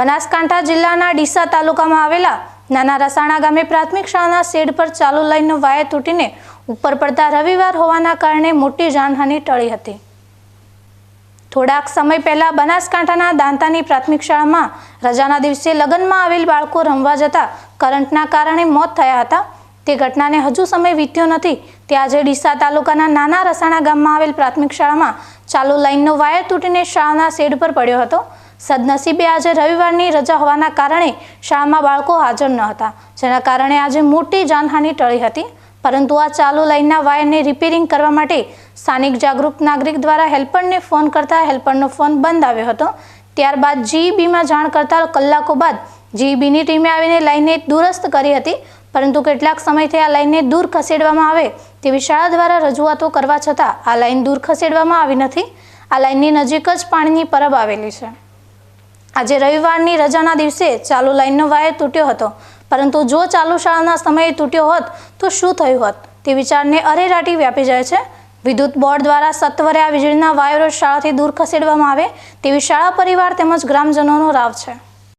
બનાસકાંઠા જિલ્લાના ડીસા તાલુકામાં આવેલા નાના રસાણા ગામે પ્રાથમિક શાળાના શેડ પર ચાલુ લાઈનનો વાયર તૂટીને ઉપર પડતા રવિવાર હોવાના કારણે મોટી જાનહાનિ ટળી હતી. થોડાક સમય પહેલા બનાસકાંઠાના દાંતાની પ્રાથમિક શાળામાં રજાના દિવસે લગ્નમાં આવેલ બાળકો રમવા જતા કરંટના કારણે મોત થયા હતા. તે ઘટનાને હજુ સમય વીત્યો નથી. તે આજે ડીસા તાલુકાના નાના રસાણા ગામમાં આવેલ પ્રાથમિક શાળામાં ચાલુ લાઈનનો વાયર તૂટીને શાળાના શેડ પર પડ્યો હતો. સદનસીબે આજે રવિવારની રજા હોવાના કારણે શાળામાં બાળકો હાજર ન હતા, જેના કારણે આજે મોટી જાનહાનિ ટળી હતી. પરંતુ આ ચાલુ લાઈનના વાયરને રિપેરિંગ કરવા માટે સ્થાનિક જાગૃત નાગરિક દ્વારા હેલ્પરને ફોન કરતા હેલ્પરનો ફોન બંધ આવ્યો હતો. ત્યારબાદ જીઈબીમાં જાણ કરતા કલાકો બાદ જીઈબીની ટીમે આવીને લાઇનને દુરસ્ત કરી હતી. પરંતુ કેટલાક સમયથી આ લાઇનને દૂર ખસેડવામાં આવે તેવી શાળા દ્વારા રજૂઆતો કરવા છતાં આ લાઈન દૂર ખસેડવામાં આવી નથી. આ લાઇનની નજીક જ પાણીની પરબ આવેલી છે. આજે રવિવારની રજાના દિવસે ચાલુ લાઇનનો વાયર તૂટ્યો હતો. પરંતુ જો ચાલુ શાળાના સમયે તૂટ્યો હોત, તો શું થયું હોત? તે વિચારને અરેરાટી વ્યાપી જાય છે. વિદ્યુત બોર્ડ દ્વારા સત્વરે આ વીજળીના વાયરો શાળાથી દૂર ખસેડવામાં આવે, તેવી શાળા પરિવાર તેમજ ગ્રામજનોનો રાવ છે.